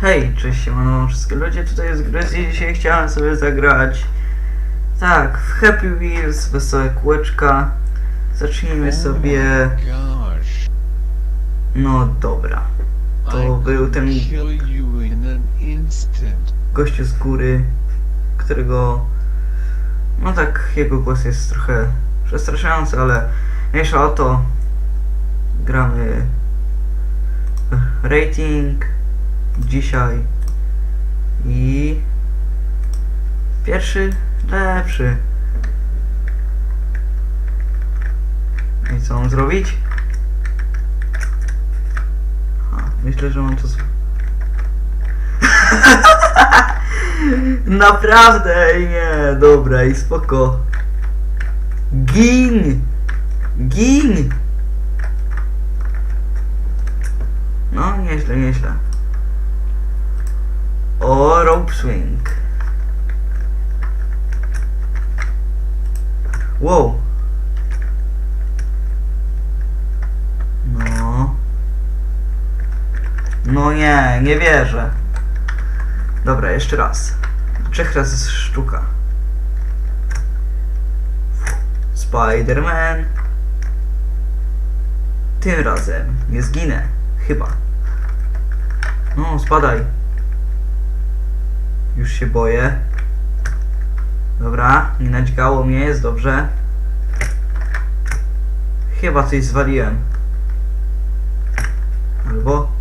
Hej, cześć siemano, wszystkie ludzie, tutaj jest Gryz i dzisiaj chciałem sobie zagrać tak, w Happy Wheels, wesołe kółeczka. Zacznijmy sobie, Gosh, no dobra. To był ten gościu z góry, którego, no tak, jego głos jest trochę przestraszający, ale mniejsza o to, gramy rating dzisiaj i pierwszy lepszy. I co mam zrobić? Myślę, że mam to. Naprawdę, nie, dobra i spoko. Gin! Gin! No, nieźle, nieźle. O, rope swing. Wow. No. No nie, nie wierzę. Dobra, jeszcze raz. Trzech razy sztuka. Spider-Man. Tym razem nie zginę. Chyba. No, spadaj. Już się boję. Dobra, nie nadźgało mnie, jest dobrze. Chyba coś zwaliłem. Albo...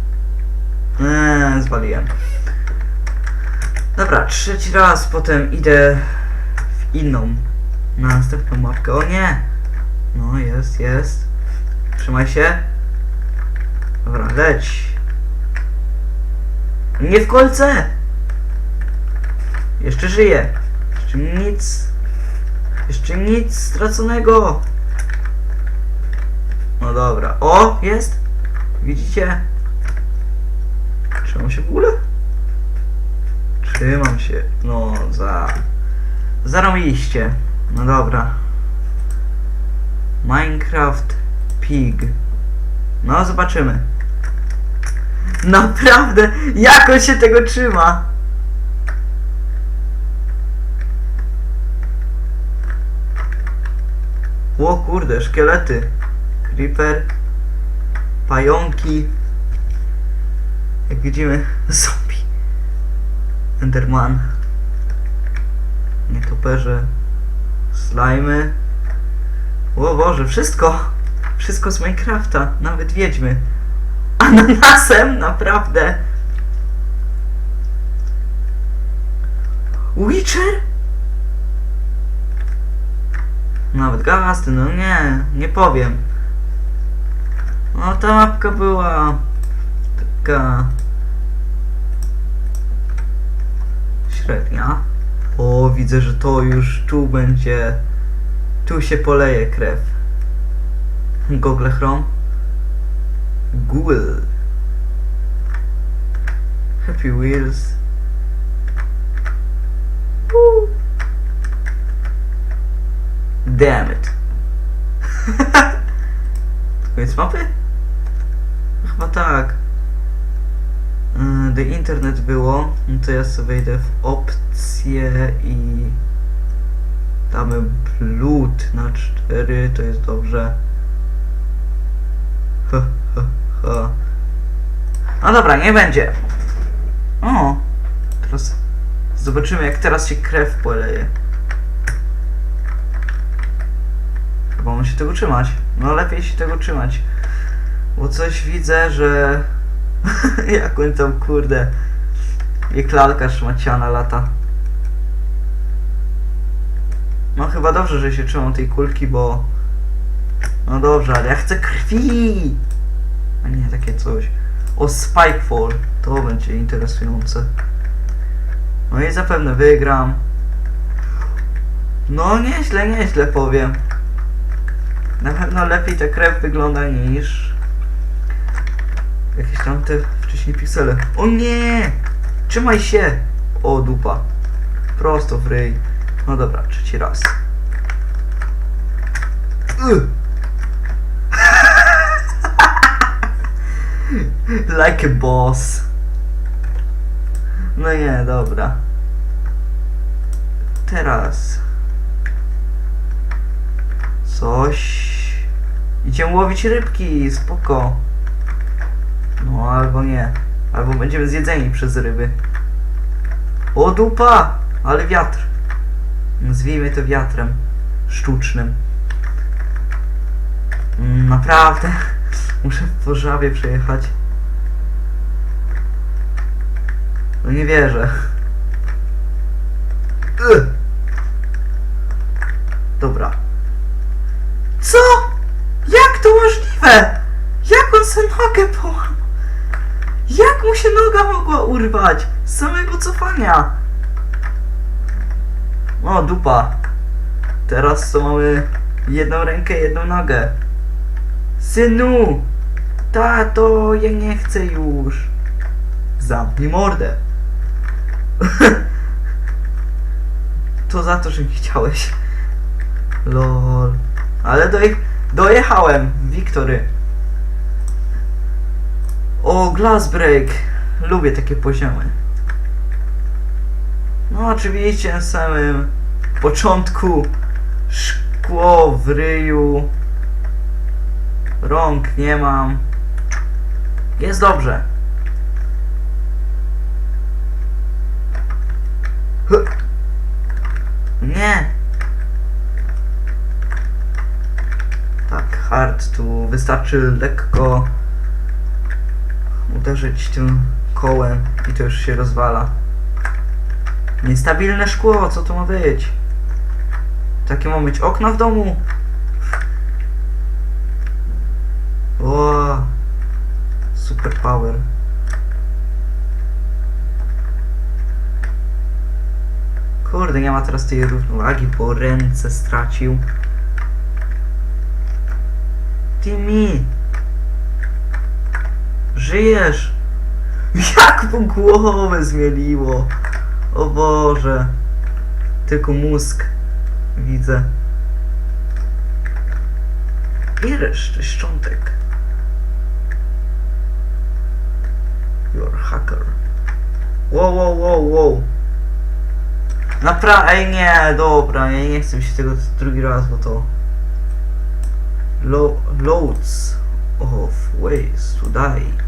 Eee, zwaliłem. Dobra, trzeci raz, potem idę w inną, na następną mapkę. O nie! No, jest, jest. Trzymaj się. Dobra, leć. Nie w kolce! Jeszcze żyję. Jeszcze nic. Jeszcze nic straconego. No dobra. O, jest! Widzicie? Trzymam się w ogóle? Trzymam się. No, za... Zarobiliście. No dobra. Minecraft Pig. No, zobaczymy. Naprawdę, jak on się tego trzyma? O kurde, szkielety. Creeper. Pająki. Jak widzimy, zombie. Enderman. Nietoperze. Slimy. O Boże, wszystko! Wszystko z Minecrafta, nawet wiedźmy. Ananasem, naprawdę! Witcher? Nawet gasty, no nie, nie powiem. No ta mapka była taka średnia. O, widzę, że to już tu będzie. Tu się poleje krew. Google Chrome. Google. Happy Wheels. Woo. Damn it. Koniec mapy? Chyba tak. The Internet było, no to ja sobie wejdę w opcje i damy blood na 4, to jest dobrze. No dobra, nie będzie. O, teraz zobaczymy jak teraz się krew poleje. Chyba mam się tego trzymać. No lepiej się tego trzymać. Bo coś widzę, że jak on tam kurde jak lalka szmaciana lata. No chyba dobrze, że się trzymam tej kulki, bo no dobrze, ale ja chcę krwi! A nie takie coś. O Spikefall, to będzie interesujące. No i zapewne wygram. No nieźle, nieźle powiem. Na pewno lepiej ta krew wygląda niż jakieś tamte wcześniej piksele. O nie! Trzymaj się! O dupa. Prosto w ryj. No dobra, trzeci raz. Like a boss. No nie, dobra. Teraz. Coś. Idziemy łowić rybki, spoko. No albo nie. Albo będziemy zjedzeni przez ryby. O dupa! Ale wiatr. Nazwijmy to wiatrem. Sztucznym. Mm, Naprawdę. Muszę po żabie przejechać. No nie wierzę. Ugh. Urwać? Z samego cofania. O, dupa. Teraz to mamy jedną rękę, jedną nogę. Synu! Tato, ja nie chcę już. Zamknij mordę. to za to, że nie chciałeś. Lol. Ale doje dojechałem, Wiktory. O, glass break. Lubię takie poziomy. No oczywiście na samym początku szkło w ryju. Rąk nie mam. Jest dobrze. Nie. Tak, hard tu wystarczy lekko uderzyć tym kołem i to już się rozwala. Niestabilne szkło, co to ma być? Takie ma być okna w domu? O, super power. Kurde, nie ma teraz tej równowagi, bo ręce stracił. Timmy! Żyjesz! Jak mu głowę zmieliło! O Boże! Tylko mózg widzę. I resztę szczątek. You're hacker. Wow, wow, wow, wow. Napra... Ej, nie, dobra, ja nie chcę się tego drugi raz, bo to... Lo loads of ways to die.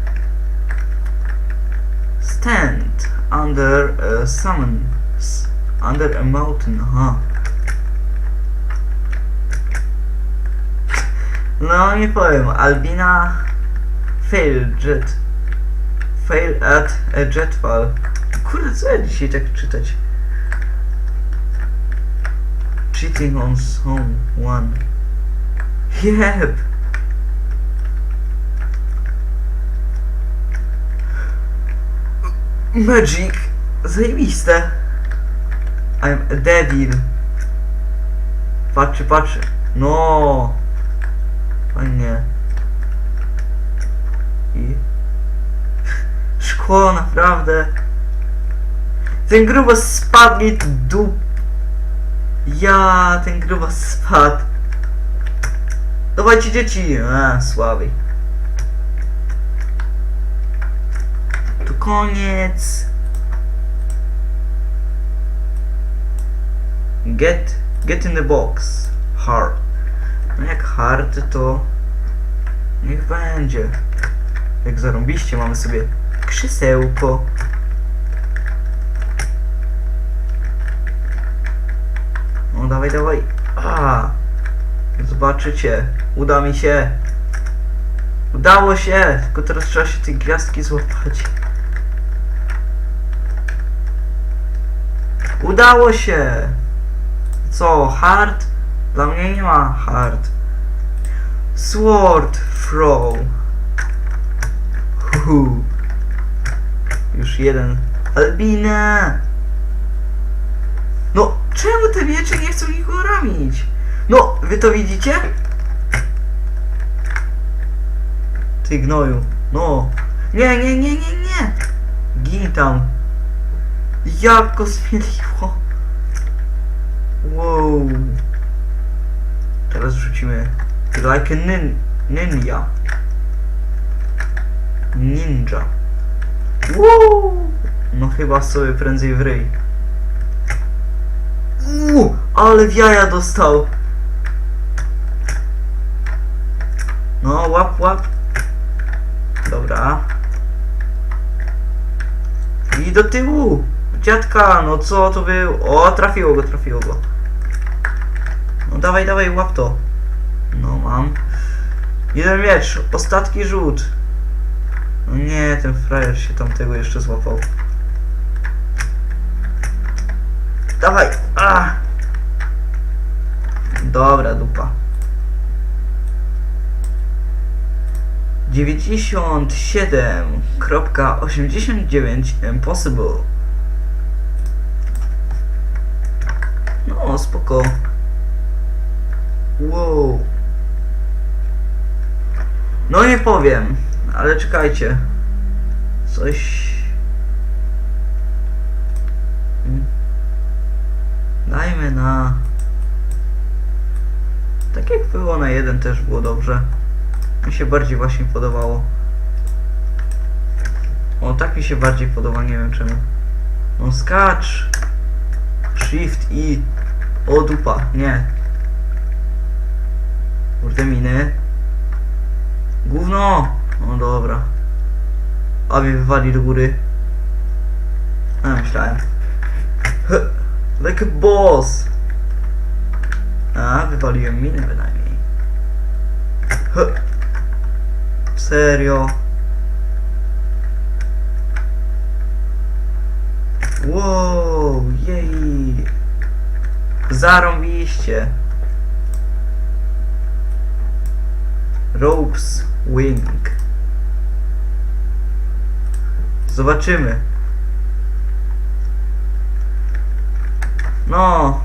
Stand under a summon... Under a mountain, aha. No, nie powiem. Albina fail jet. Fail at a jetfall. Kurde, co ja dzisiaj tak czytać? Cheating on someone. Jeb. Magic. Zajebiste. I'm devil. Patrzy, patrzy. No. Fajnie. I... Szkło, naprawdę. Ten grubas spadł tu dup... Ja, ten grubas spadł. Dawajcie dzieci. A, słaby. Koniec. Get, get in the box. Hard. No jak hard to niech będzie. Jak zarąbiście mamy sobie krzesełko. No dawaj, dawaj. A, zobaczycie. Uda mi się. Udało się. Tylko teraz trzeba się tej gwiazdki złapać. Udało się. Co, hard? Dla mnie nie ma hard. Sword throw. Hu. Już jeden. Albina! No, czemu te miecze nie chcą nikogo ramić? No, wy to widzicie? Ty gnoju. No. Nie, nie, nie, nie, nie. Gin tam. Jak go. Wow. Teraz rzucimy like a nin ninja. Ninja. Wow. No chyba sobie prędzej w ryj. Uuu, ale w jaja dostał. No, łap, łap. Dobra. I do tyłu. Dziadka, no co to był? O, trafiło go, trafiło go. No dawaj, dawaj, łap to. No mam. Jeden miecz, ostatni rzut. No nie, ten frajer się tamtego jeszcze złapał. Dawaj! A! Dobra, dupa. 97.89 Impossible. No, spoko. Wow. No nie powiem, ale czekajcie. Coś... Hmm. Dajmy na... Tak jak było na jeden też było dobrze. Mi się bardziej właśnie podobało. O, tak mi się bardziej podoba, nie wiem czemu. No skacz. Shift i... O dupa, nie. Kurde miny. Gówno! No dobra. A mnie wywali do góry. A, myślałem. Like a boss! A, wywaliłem minę bynajmniej. Serio? Wow, jej! Zarąbiście! Ropes Wing. Zobaczymy. No,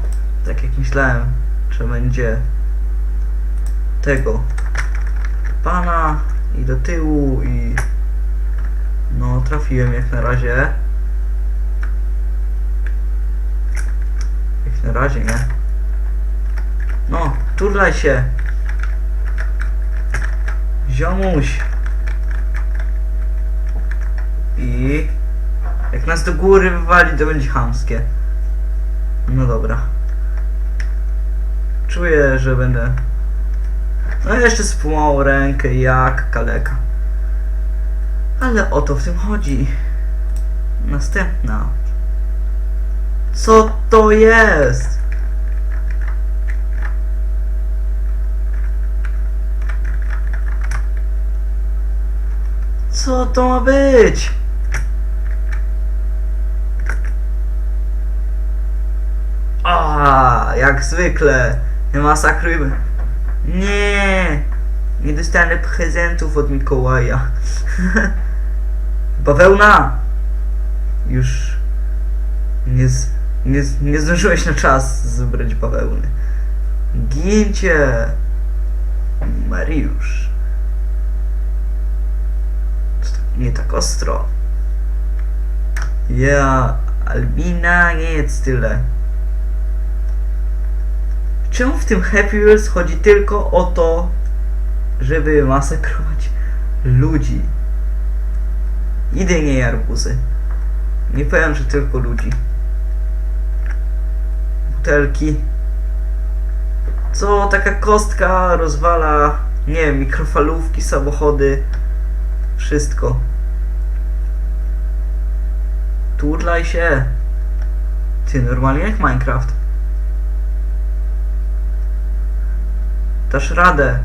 tak jak myślałem, że będzie tego pana i do tyłu i no trafiłem jak na razie. Jak na razie, nie? No, turlaj się. Ziomuś. I jak nas do góry wywali, to będzie chamskie. No dobra. Czuję, że będę... No jeszcze spłamał rękę jak kaleka. Ale o to w tym chodzi. Następna. Co to jest? Co to ma być? A, jak zwykle. Nie masakrujmy. Nie. Nie dostanę prezentów od Mikołaja. Bawełna. Już nie, z, nie, nie zdążyłeś na czas zebrać bawełny. Gincie. Mariusz. Nie tak ostro. Ja, Albina, nie jest tyle. Czemu w tym Happy Wheels chodzi tylko o to, żeby masakrować ludzi? Jedynie i arbuzy. Nie powiem, że tylko ludzi. Butelki. Co taka kostka rozwala, nie wiem, mikrofalówki, samochody, wszystko. Turlaj się. Ty, normalnie jak Minecraft. Dasz radę.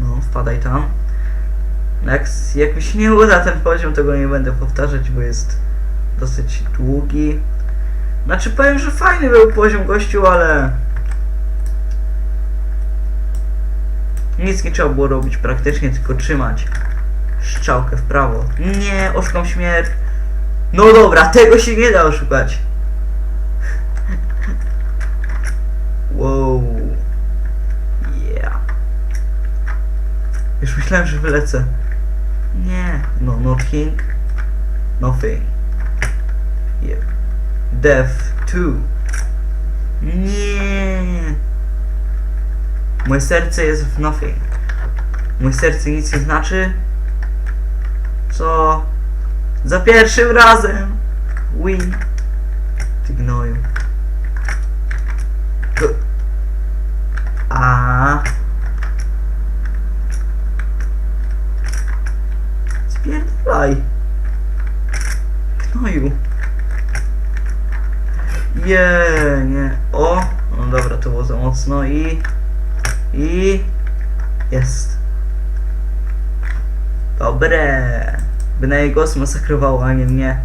No, wpadaj tam. Jak, jak mi się nie uda ten poziom, to go nie będę powtarzać, bo jest dosyć długi. Znaczy powiem, że fajny był poziom gościu, ale... Nic nie trzeba było robić praktycznie, tylko trzymać strzałkę w prawo. Nie, oszukam śmierć. No dobra, tego się nie da oszukać. Wow. Yeah. Już myślałem, że wylecę. No, nothing. Nothing. Yep. Death 2. Nie. Moje serce jest w nothing. Mój serce nic nie znaczy? Co? Za pierwszym razem! Win! Ty gnoju. To- A. Spierdalaj. Gnoju. Je, nie. O! No dobra, to było za mocno i... I... Jest. Dobre. Bynajmniej go zmasakrowało, a nie mnie.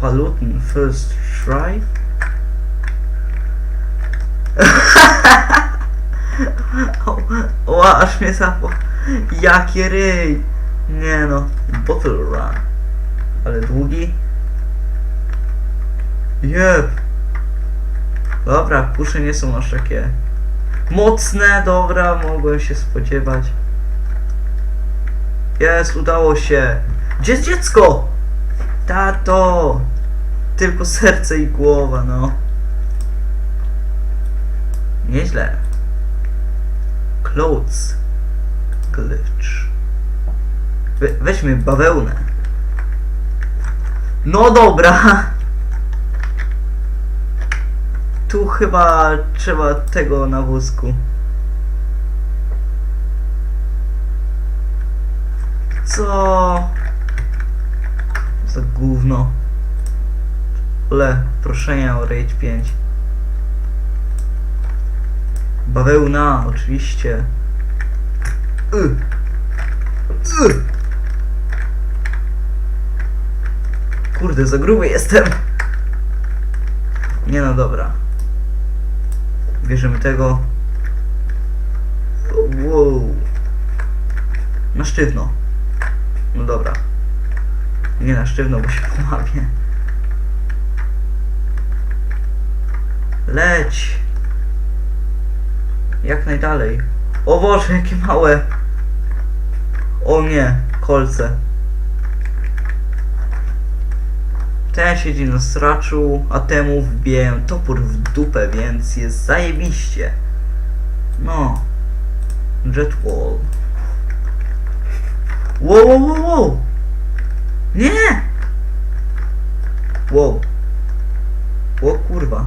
Palutin first try? o, aż mnie zapo. Jaki ryj. Nie no. Bottle run. Ale długi. Jeb. Dobra, kusze nie są aż takie mocne, dobra, mogłem się spodziewać. Jest, udało się. Gdzie jest dziecko? Tato! Tylko serce i głowa, no. Nieźle. Clothes. Glitch. We, weźmy bawełnę. No dobra. Tu chyba trzeba tego na wózku. Co? Za gówno. Ale proszenia o Rage 5. Bawełna, oczywiście. Y. Y. Kurde, za gruby jestem. Nie no, dobra. Bierzemy tego. Wow. Na sztywno. No dobra. Nie na sztywno, bo się połamie. Leć. Jak najdalej. O Boże, jakie małe. O nie, kolce. Ten siedzi na straczu, a temu wbiję topór w dupę, więc jest zajebiście. No. Jetwall. Wow, wow, wow, wow. Nie! Wow. O kurwa.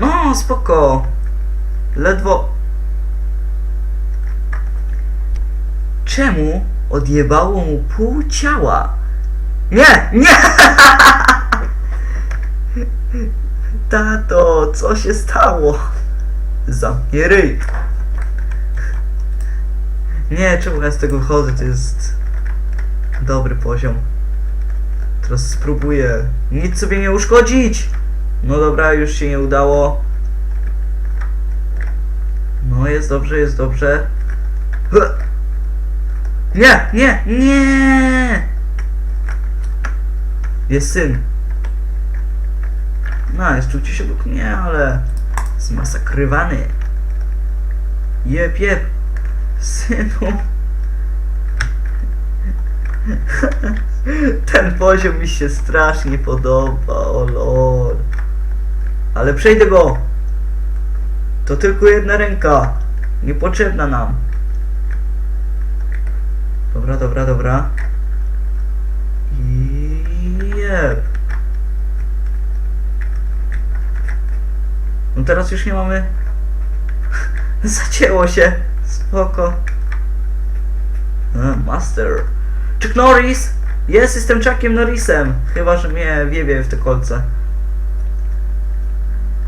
No, spoko. Ledwo... Czemu odjebało mu pół ciała? Nie! Nie! Tato, co się stało? Zamknij ryj. Nie, czemu ja z tego wychodzę? To jest dobry poziom. Teraz spróbuję nic sobie nie uszkodzić. No dobra, już się nie udało. No jest dobrze, jest dobrze. Nie, nie, nie! Jest syn. No, jest czucie się obok mnie, ale zmasakrywany. Jep, jep. Synu. Ten poziom mi się strasznie podoba, o lol. Ale przejdę go. To tylko jedna ręka. Niepotrzebna nam. Dobra, dobra, dobra. I jeb. No teraz już nie mamy. Zacięło się. Spoko. A, master. Chuck Norris! Jest, jestem Chuckiem Norrisem. Chyba, że mnie wiebie w te kolce.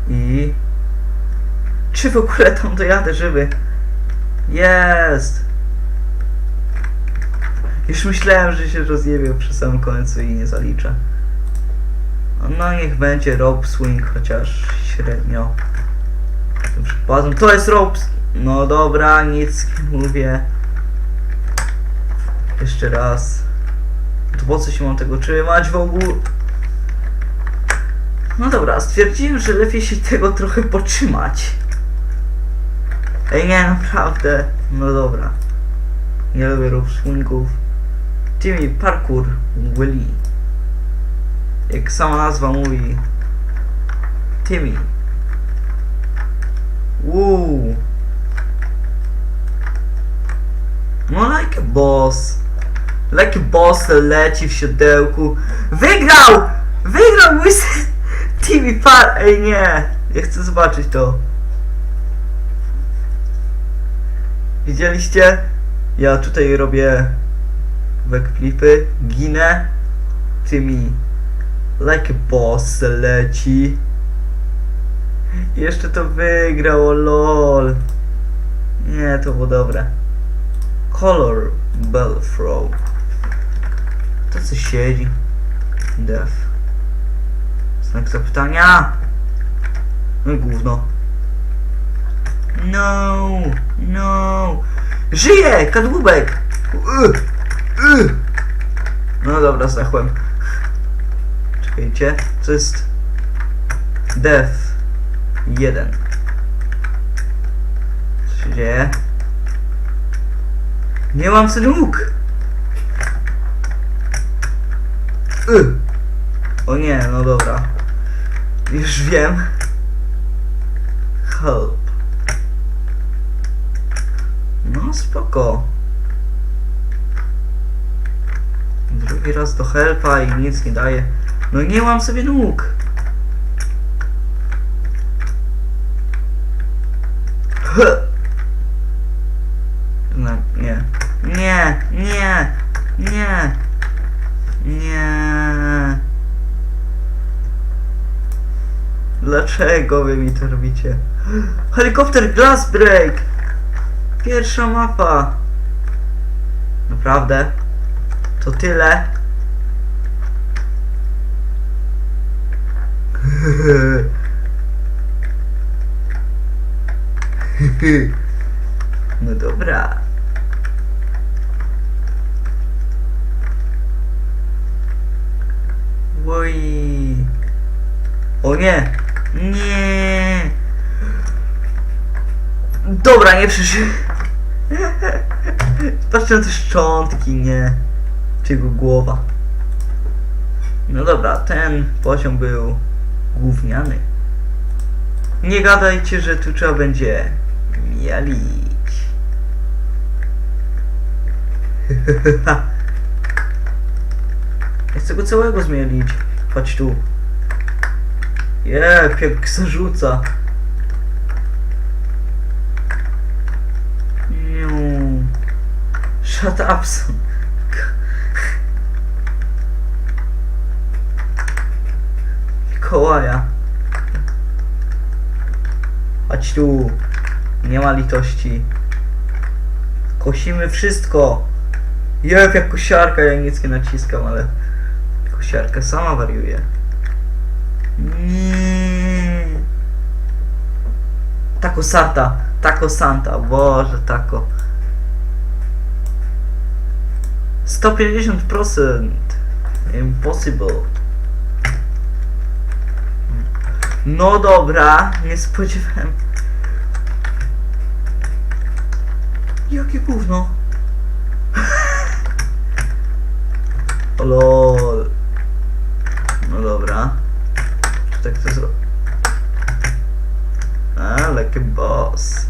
I... Czy w ogóle tam dojadę żywy? Jest! Już myślałem, że się rozjebię przy samym końcu i nie zaliczę. No niech będzie rope swing, chociaż średnio. Tym. To jest rope... No dobra, nic nie mówię. Jeszcze raz. To po co się mam tego trzymać w ogóle? No dobra, stwierdziłem, że lepiej się tego trochę potrzymać. Ej, nie, naprawdę. No dobra. Nie lubię rób swingów. Czyli parkour Willy. Jak sama nazwa mówi. Timmy. Wow. No like a boss. Like a boss leci w siodełku. Wygrał! Wygrał łysy Timmy Par... Ej nie! Ja chcę zobaczyć to. Widzieliście? Ja tutaj robię backflipy, ginę tymi like boss leci. Jeszcze to wygrał, lol. Nie, to było dobre. Color Belfrow. To co siedzi? Def. Znak zapytania. No i gówno. No, no. Żyje! Kadłubek! Y, No dobra, zdechłem. Czekajcie, co jest? Death 1. Co się dzieje? Nie mam sobie nóg! Y. O nie, no dobra. Już wiem. Help. No spoko. Drugi raz do helpa i nic nie daje. No nie mam sobie nóg. No, nie. Nie, nie, nie, nie. Dlaczego wy mi to robicie? Helikopter Glass Break! Pierwsza mapa. Naprawdę? To tyle? No dobra. Oj. O nie! Nie! Dobra, nie przyszły. Patrzcie na te szczątki, nie. Czy jego głowa. No dobra, ten poziom był gówniany. Nie gadajcie, że tu trzeba będzie mielić. Ja chcę go całego zmielić. Chodź tu. Je, jak zarzuca. Shut up, son. Mikołaja. Chodź tu. Nie ma litości. Kosimy wszystko. Jeb, jak kosiarka, ja nic nie naciskam, ale kosiarka sama wariuje. Nie. Tako Santa, tako Santa, Boże, tako. 150% Impossible. No dobra, nie spodziewałem. Jakie gówno. Lol. No dobra. Czy tak to zrobię? A, a boss.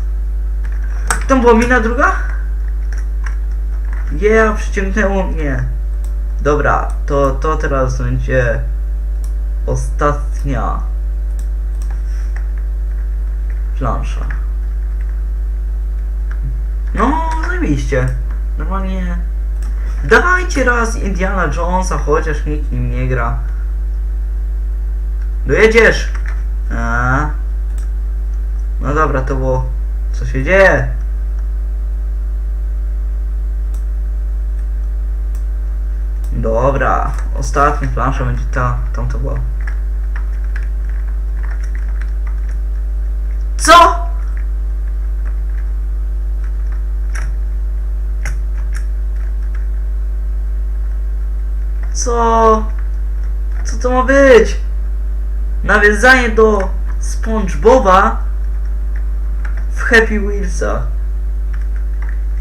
Tam była mina druga? Yeah, przyciągnęło mnie. Dobra, to, to teraz będzie ostatnia plansza. No, zajebiście. Normalnie. Dawajcie raz Indiana Jonesa, chociaż nikt nim nie gra. Dojedziesz! No dobra, to było. Co się dzieje? Dobra, ostatnia plansza będzie ta, tam to była. Co? Co? Co to ma być? Nawiązanie do SpongeBoba w Happy Wheelsach.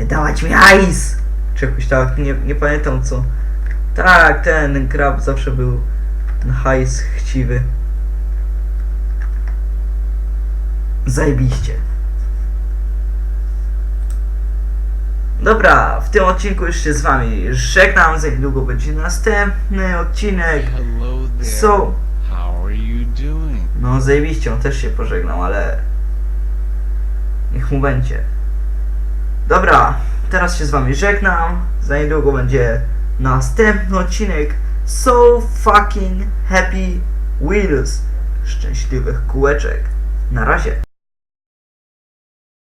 Nie dawać mi ice! Czy jakoś tak, nie, nie pamiętam co. Tak, ten krab zawsze był na hajs chciwy. Zajebiście. Dobra, w tym odcinku już się z wami żegnam, za niedługo będzie następny odcinek. So, How are you doing? no zajebiście, on też się pożegnał, ale niech mu będzie. Dobra, teraz się z wami żegnam, za niedługo będzie następny odcinek. So fucking happy wheels. Szczęśliwych kółeczek. Na razie.